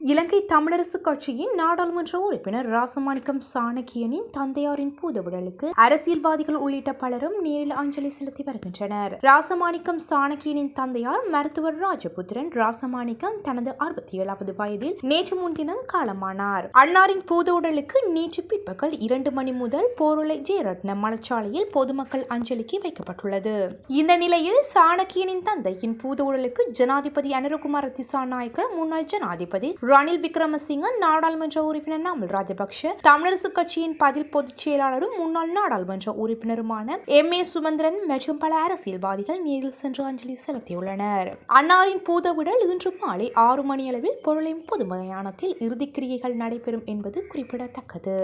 இலங்கை தமிழரசு கட்சியின் நாடாளுமன்ற உறுப்பினர் ராசமாணிக்கம் சாணக்கியனின் தந்தையாரின் பூதவுடலுக்கு அரசியல்வாதிகள் உள்ளிட்ட பலரும் நேரில் அஞ்சலி செலுத்தி வருகின்றனர். ராசமாணிக்கம் சாணக்கியனின் தந்தையார் மருத்துவர் ராஜபுத்திரன் ராசமாணிக்கம் தனது அறுபத்தி ஏழாவது வயதில் நேற்று முன்தினம் காலமானார். அன்னாரின் பூதவுடலுக்கு நேற்று பிற்பகல் இரண்டு மணி முதல் போருளை ஜெயரத்ன மலச்சாலையில் பொதுமக்கள் அஞ்சலிக்கு வைக்கப்பட்டுள்ளது. இந்த நிலையில் சாணக்கியனின் தந்தையின் பூதவுடலுக்கு ஜனாதிபதி அனுரகுமார திசாநாயக்க முன்னாள் ஜனாதிபதி ரணில் விக்ரமசிங்க நாடாளுமன்ற உறுப்பினர் நாமல் ராஜபக்ஷ தமிழரசு கட்சியின் பதில் பொதுச் செயலாளரும் முன்னாள் நாடாளுமன்ற உறுப்பினருமான எம். ஏ. சுமந்திரன் மற்றும் பல அரசியல்வாதிகள் நேரில் சென்று அஞ்சலி செலுத்தியுள்ளனர். அன்னாரின் பூதவுடல் இன்று மாலை ஆறு மணியளவில் பொருளின் பொது மயானத்தில் இறுதிக்கிரியைகள் நடைபெறும் என்பது குறிப்பிடத்தக்கது.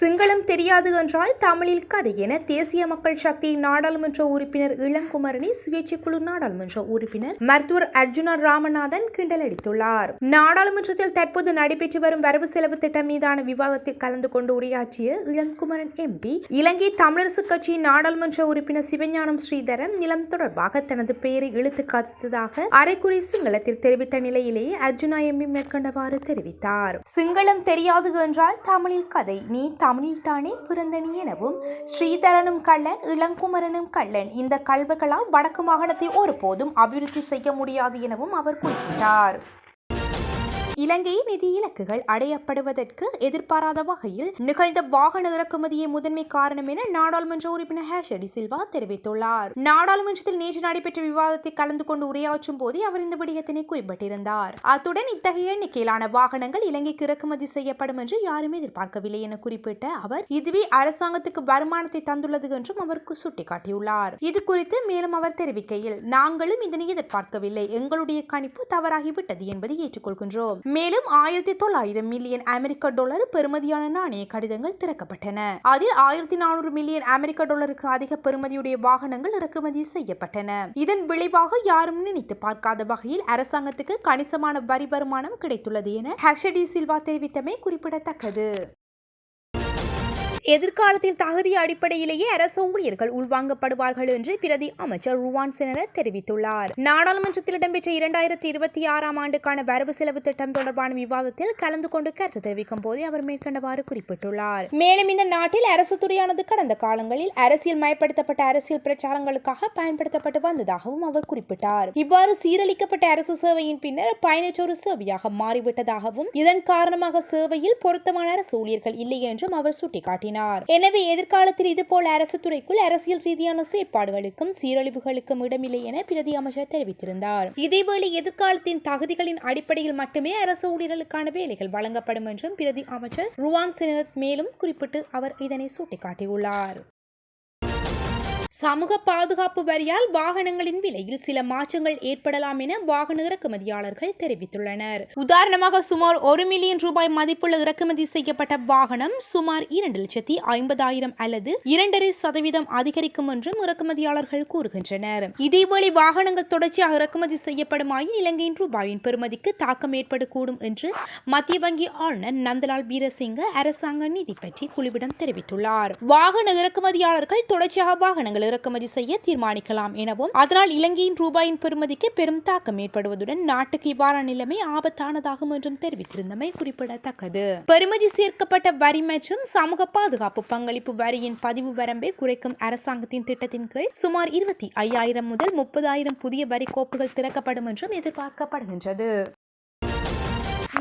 சிங்களம் தெரியாது என்றால் தமிழில் கதை என தேசிய மக்கள் சக்தி நாடாளுமன்ற உறுப்பினர் இளங்குமரணி சுயேட்சை குழு நாடாளுமன்ற உறுப்பினர் மருத்துவர் அர்ஜுனா ராமநாதன் கிண்டலடித்துள்ளார் நாடாளுமன்றத்தில் தற்போது நடைபெற்று வரும் வரவு செலவு திட்டம் மீதான விவாதத்தில் கலந்து கொண்டு உரையாற்றிய இளங்குமரன் எம்பி இலங்கை தமிழரசு கட்சியின் நாடாளுமன்ற உறுப்பினர் சிவஞானம் ஸ்ரீதரன் நிலம் தொடர்பாக தனது பெயரை இழுத்து காத்ததாக அரைக்குறை சிங்களத்தில் தெரிவித்த நிலையிலேயே அர்ஜுனா எம்பி மேற்கொண்டவாறு தெரிவித்தார். சிங்களம் தெரியாது என்றால் தமிழில் கதை நீ தமிழில் தானே எனவும் ஸ்ரீதரனும் கள்ளன் இளங்குமரனும் கள்ளன். இந்த கல்வர்களால் வடக்கு மாகாணத்தை ஒருபோதும் அபிவிருத்தி செய்ய முடியாது எனவும் அவர் குறிப்பிட்டார். இலங்கை நிதி இலக்குகள் அடையப்படுவதற்கு எதிர்பாராத வகையில் நிகழ்ந்த வாகன இறக்குமதியை முதன்மை காரணம் என நாடாளுமன்ற உறுப்பினர் ஹேஷடி சில்வா தெரிவித்துள்ளார். நாடாளுமன்றத்தில் நேற்று நடைபெற்ற விவாதத்தில் கலந்து கொண்டு உரையாற்றும் போதே அவர் இந்த விடயத்தினை குறிப்பிட்டிருந்தார். அத்துடன் இத்தகைய எண்ணிக்கையிலான வாகனங்கள் இலங்கைக்கு இறக்குமதி செய்யப்படும் என்று யாரும் எதிர்பார்க்கவில்லை என குறிப்பிட்ட அவர் இதுவே அரசாங்கத்துக்கு வருமானத்தை தந்துள்ளது என்றும் அவர் சுட்டிக்காட்டியுள்ளார். இது குறித்து மேலும் அவர் தெரிவிக்கையில் நாங்களும் இதனை எதிர்பார்க்கவில்லை. எங்களுடைய கணிப்பு தவறாகிவிட்டது என்பதை ஏற்றுக்கொள்கின்றோம். மேலும் ஆயிரத்தி தொள்ளாயிரம் மில்லியன் அமெரிக்க டாலர் பெறுமதியான நாணய கடிதங்கள் திறக்கப்பட்டன. அதில் ஆயிரத்தி நானூறு மில்லியன் அமெரிக்க டாலருக்கு அதிக பெறுமதியுடைய வாகனங்கள் இறக்குமதி செய்யப்பட்டன. இதன் விளைவாக யாரும் நினைத்து பார்க்காத வகையில் அரசாங்கத்துக்கு கணிசமான வரி வருமானம் கிடைத்துள்ளது என ஹர்ஷடி சில்வா தெரிவித்தமை குறிப்பிடத்தக்கது. எதிர்காலத்தில் தகுதி அடிப்படையிலேயே அரசு ஊழியர்கள் உள்வாங்கப்படுவார்கள் என்று பிரதி அமைச்சர் ருவான் சினர தெரிவித்துள்ளார். நாடாளுமன்றத்தில் இடம்பெற்ற இரண்டாயிரத்தி இருபத்தி ஆறாம் ஆண்டுக்கான வரவு செலவு திட்டம் தொடர்பான விவாதத்தில் கலந்து கொண்டு கருத்து தெரிவிக்கும் போதே அவர் மேற்கண்டவாறு குறிப்பிட்டுள்ளார். மேலும் இந்த நாட்டில் அரசு துறையானது கடந்த காலங்களில் அரசியல் மயப்படுத்தப்பட்ட அரசியல் பிரச்சாரங்களுக்காக பயன்படுத்தப்பட்டு வந்ததாகவும் அவர் குறிப்பிட்டார். இவ்வாறு சீரழிக்கப்பட்ட அரசு சேவையின் பின்னர் பயனற்றொரு சேவையாக மாறிவிட்டதாகவும் இதன் காரணமாக சேவையில் பொருத்தமான அரசு ஊழியர்கள் இல்லை என்றும் அவர் சுட்டிக்காட்டினார். கூறினார். எனவே எதிர்காலத்தில் இதுபோல் அரசு துறைக்குள் அரசியல் ரீதியான செயற்பாடுகளுக்கும் சீரழிவுகளுக்கும் இடமில்லை என பிரதி அமைச்சர் தெரிவித்திருந்தார். இதேவேளை எதிர்காலத்தின் தகுதிகளின் அடிப்படையில் மட்டுமே அரசு ஊழியர்களுக்கான வேலைகள் வழங்கப்படும் என்றும் பிரதி அமைச்சர் ருவான் சினத் மேலும் குறிப்பிட்டு அவர் இதனை சுட்டிக்காட்டியுள்ளார். சமூக பாதுகாப்பு வரியால் வாகனங்களின் விலையில் சில மாற்றங்கள் ஏற்படலாம் என வாகன இறக்குமதியாளர்கள் தெரிவித்துள்ளனர். உதாரணமாக சுமார் ஒரு மில்லியன் ரூபாய் மதிப்புள்ள இறக்குமதி செய்யப்பட்ட வாகனம் சுமார் இரண்டு லட்சத்தி ஐம்பதாயிரம் அல்லது இரண்டரை சதவீதம் அதிகரிக்கும் என்றும் இறக்குமதியாளர்கள் கூறுகின்றனர். இதேவேளை வாகனங்கள் தொடர்ச்சியாக இறக்குமதி செய்யப்படுமாயின் இலங்கையின் ரூபாயின் பெறுமதிக்கு தாக்கம் ஏற்படக்கூடும் என்று மத்திய வங்கி ஆளுநர் நந்தலால் வீரசிங்க அரசாங்க நிதி பற்றி குழுவிடம் தெரிவித்துள்ளார். வாகன இறக்குமதியாளர்கள் தொடர்ச்சியாக வாகனங்கள் இறக்குமதி செய்ய தீர்மானிக்கலாம் எனவும் அதனால் இலங்கையின் ரூபாயின் பெறுமதிக்கு பெரும் தாக்கம் ஏற்படுவதுடன் நாட்டுக்கு இவ்வாறான நிலைமை ஆபத்தானதாகும் என்றும் தெரிவித்திருந்தமை குறிப்பிடத்தக்கது. பெறுமதி சேர்க்கப்பட்ட வரி மற்றும் சமூக பாதுகாப்பு பங்களிப்பு வரியின் பதிவு வரம்பை குறைக்கும் அரசாங்கத்தின் திட்டத்தின் கீழ் சுமார் இருபத்தி ஐயாயிரம் முதல் முப்பதாயிரம் புதிய வரி கோப்புகள் திறக்கப்படும் என்றும் எதிர்பார்க்கப்படுகின்றது.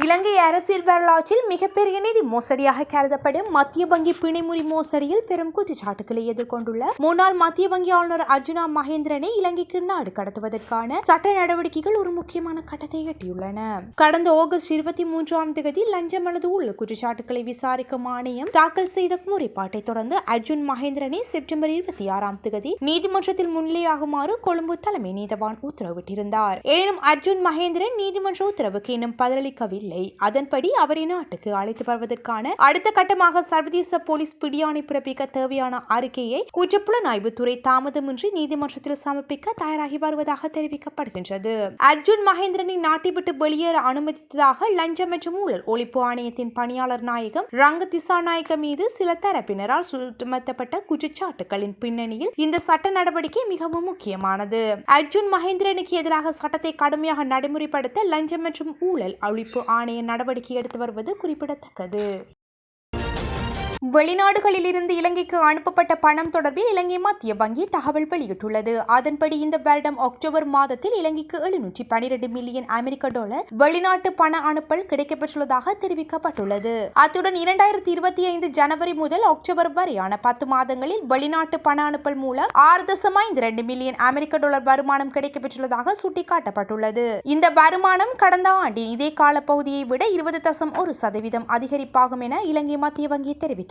இலங்கை அரசியல் வரலாற்றில் மிகப்பெரிய நிதி மோசடியாக கருதப்படும் மத்திய வங்கி பிணைமுறி மோசடியில் பெரும் குற்றச்சாட்டுகளை எதிர்கொண்டுள்ள முன்னாள் மத்திய வங்கி ஆளுநர் அர்ஜுனா மகேந்திரனை இலங்கைக்கு நாடு கடத்துவதற்கான சட்ட நடவடிக்கைகள் ஒரு முக்கியமான கட்டத்தை எட்டியுள்ளன. கடந்த ஆகஸ்ட் இருபத்தி மூன்றாம் தேதி லஞ்சம் அல்லது உள்ள குற்றச்சாட்டுகளை விசாரிக்கும் ஆணையம் தாக்கல் செய்த முறைப்பாட்டை தொடர்ந்து அர்ஜுன் மகேந்திரனை செப்டம்பர் இருபத்தி ஆறாம் தேதி நீதிமன்றத்தில் முன்னிலையாகுமாறு கொழும்பு தலைமை நீதவான் உத்தரவிட்டிருந்தார். எனினும் அர்ஜுன் மகேந்திரன் நீதிமன்ற உத்தரவுக்கு இன்னும் பதிலளிக்கவில்லை. இல்லை. அதன்படி அவரை நாட்டுக்கு அழைத்து வருவதற்கான அடுத்த கட்டமாக சர்வதேச போலீஸ் பிடியாணை பிறப்பிக்க தேவையான அறிக்கையை குற்றப்புலனாய்வுத்துறை தாமதமின்றி நீதிமன்றத்தில் சமர்ப்பிக்க தயாராகி வருவதாக தெரிவிக்கப்படுகின்றது. அர்ஜுன் மகேந்திரனை நாட்டை விட்டு வெளியேற அனுமதித்ததாக லஞ்சம் மற்றும் ஊழல் ஒழிப்பு ஆணையத்தின் பணியாளர் நாயகம் ரங்க திசாநாயக்க மீது சில தரப்பினரால் சுமத்தப்பட்ட குற்றச்சாட்டுகளின் பின்னணியில் இந்த சட்ட நடவடிக்கை மிகவும் முக்கியமானது. அர்ஜுன் மகேந்திரனுக்கு எதிராக சட்டத்தை கடுமையாக நடைமுறைப்படுத்த லஞ்சம் மற்றும் ஊழல் ஒழிப்பு ஆணைய நடவடிக்கை எடுத்து வருவது குறிப்பிடத்தக்கது. வெளிநாடுகளில் இருந்து இலங்கைக்கு அனுப்பப்பட்ட பணம் தொடர்பில் இலங்கை மத்திய வங்கி தகவல் வெளியிட்டுள்ளது. அதன்படி இந்த வருடம் அக்டோபர் மாதத்தில் இலங்கைக்கு எழுநூற்றி பனிரெண்டு மில்லியன் அமெரிக்க டாலர் வெளிநாட்டு பண அனுப்பல் கிடைக்கப்பெற்றுள்ளதாக தெரிவிக்கப்பட்டுள்ளது. அத்துடன் இரண்டாயிரத்தி இருபத்தி ஐந்து ஜனவரி முதல் அக்டோபர் வரையான பத்து மாதங்களில் வெளிநாட்டு பண அனுப்பல் மூலம் ஆறு தசம் ஐந்து ரெண்டு மில்லியன் அமெரிக்க டாலர் வருமானம் கிடைக்கப்பெற்றுள்ளதாக சுட்டிக்காட்டப்பட்டுள்ளது. இந்த வருமானம் கடந்த ஆண்டின் இதே கால பகுதியை விட இருபது தசம் ஒரு சதவீதம் அதிகரிப்பாகும் என இலங்கை மத்திய வங்கி தெரிவித்துள்ளது.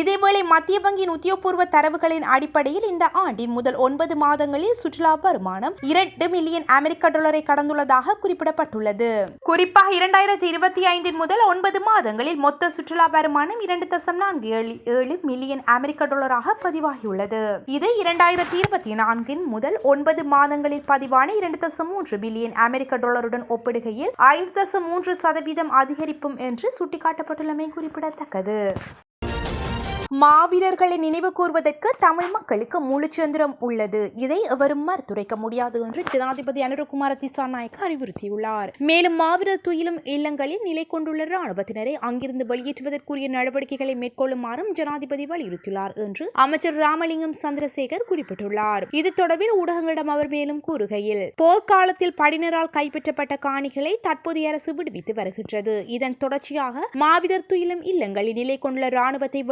இதேவேளை மத்திய வங்கியின் உத்தியோகபூர்வ தரவுகளின் அடிப்படையில் இந்த ஆண்டின் முதல் ஒன்பது மாதங்களில் சுற்றுலா வருமானம் இரண்டு மில்லியன் அமெரிக்க டாலரை கடந்துள்ளதாக குறிப்பிடப்பட்டுள்ளது. குறிப்பாக இரண்டாயிரத்தி இருபத்தி ஐந்தின் முதல் ஒன்பது மாதங்களில் மொத்த சுற்றுலா வருமானம் இரண்டு தசம் நான்கு ஏழு ஏழு மில்லியன் அமெரிக்க டாலராக பதிவாகியுள்ளது. இது இரண்டாயிரத்தி இருபத்தி நான்கின் முதல் ஒன்பது மாதங்களில் பதிவான இரண்டு தசம் மூன்று பில்லியன் அமெரிக்க டாலருடன் ஒப்பிடுகையில் ஐந்து தசம் மூன்று சதவீதம் அதிகரிப்பும் என்று சுட்டிக்காட்டப்பட்டுள்ளமை குறிப்பிடத்தக்கது. மாவீரர்களை நினைவு கூர்வதற்கு தமிழ் மக்களுக்கு முழு சுதந்திரம் உள்ளது. இதை எவரும் மறுத்துரைக்க முடியாது என்று ஜனாதிபதி அனுரகுமார திசாநாயக்க அறிவுறுத்தியுள்ளார். மேலும் மாவீரர் துயிலும் இல்லங்களில் நிலை கொண்டுள்ள ராணுவத்தினரை அங்கிருந்து வெளியேற்றுவதற்குரிய நடவடிக்கைகளை மேற்கொள்ளுமாறும் ஜனாதிபதி வலியுறுத்தியுள்ளார் என்று அமைச்சர் ராமலிங்கம் சந்திரசேகர் குறிப்பிட்டுள்ளார். இது தொடர்பில் ஊடகங்களிடம் அவர் மேலும் கூறுகையில் போர்க்காலத்தில் படியினரால் கைப்பற்றப்பட்ட காணிகளை தற்போதைய அரசு விடுவித்து வருகின்றது. இதன் தொடர்ச்சியாக மாவீரர் துயிலும் இல்லங்களில் நிலை கொண்டுள்ள ராணுவத்தை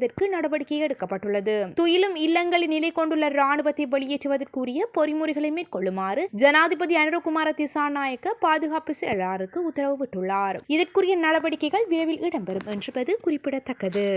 வெளியேற்றுவதற்கு நடவடிக்கை எடுக்கப்பட்டுள்ளது. துயிலும் இல்லங்களில் நிலை கொண்டுள்ள ராணுவத்தை வெளியேற்றுவதற்குரிய பொறிமுறைகளை மேற்கொள்ளுமாறு ஜனாதிபதி அனுரகுமார திசாநாயக்க பாதுகாப்பு செயலாளருக்கு உத்தரவிட்டுள்ளார் இதற்குரிய நடவடிக்கைகள் விரைவில் இடம்பெறும் என்பது குறிப்பிடத்தக்கது.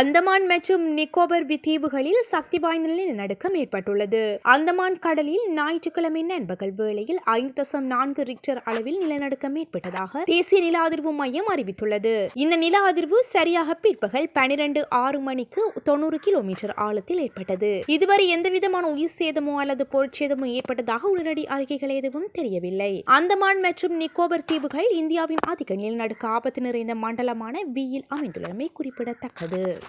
அந்தமான் மற்றும் நிக்கோபர் தீவுகளில் சக்தி வாய்ந்த நிலநடுக்கம் ஏற்பட்டுள்ளது. அந்தமான் கடலில் ஞாயிற்றுக்கிழமை நண்பகல் வேளையில் ஐந்து தசம் நான்கு ரிக்டர் அளவில் நிலநடுக்கம் ஏற்பட்டதாக தேசிய நில அதிர்வு மையம் அறிவித்துள்ளது. இந்த நில அதிர்வு சரியாக பிற்பகல் பனிரெண்டு ஆறு மணிக்கு தொண்ணூறு கிலோமீட்டர் ஆழத்தில் ஏற்பட்டது. இதுவரை எந்தவிதமான உயிர் சேதமோ அல்லது பொருட்சேதமோ ஏற்பட்டதாக உடனடி அறிக்கைகள் எதுவும் தெரியவில்லை. அந்தமான் மற்றும் நிக்கோபர் தீவுகள் இந்தியாவின் அதிக நிலநடுக்க ஆபத்து நிறைந்த மண்டலமான வியில் அமைந்துள்ளமை குறிப்பிடத்தக்கது.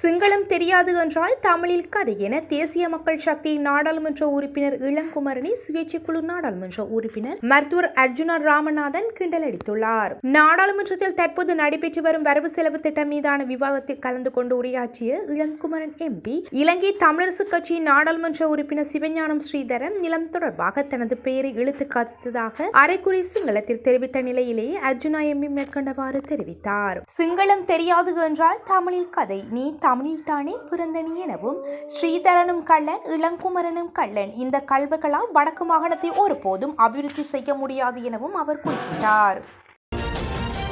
சிங்களம் தெரியாது என்றால் தமிழில் கதை என தேசிய மக்கள் சக்தி நாடாளுமன்ற உறுப்பினர் இளங்குமரனை சுயேட்சை குழு நாடாளுமன்ற உறுப்பினர் மருத்துவர் அர்ஜுனா ராமநாதன் கிண்டல் அடித்துள்ளார். நாடாளுமன்றத்தில் தற்போது நடைபெற்று வரும் வரவு செலவு திட்டம் மீதான விவாதத்தில் கலந்து கொண்டு உரையாற்றிய இளங்குமரன் எம்பி இலங்கை தமிழரசு கட்சியின் நாடாளுமன்ற உறுப்பினர் சிவஞானம் ஸ்ரீதரன் நிலம் தொடர்பாக தனது பெயரை இழுத்து காத்ததாக அரைக்குறை சிங்களத்தில் தெரிவித்த நிலையிலேயே அர்ஜுனா எம்பி மேற்கொண்டவாறு தெரிவித்தார். சிங்களம் தெரியாது என்றால் தமிழில் கதை நீ தமிழில் தானே எனவும் ஸ்ரீதரனும் கள்ளன் இளங்குமரனும் கள்ளன் இந்த கல்வர்களால் வடக்கு மாகாணத்தை ஒருபோதும் அபிவிருத்தி செய்ய முடியாது எனவும் அவர் குறிப்பிட்டார்.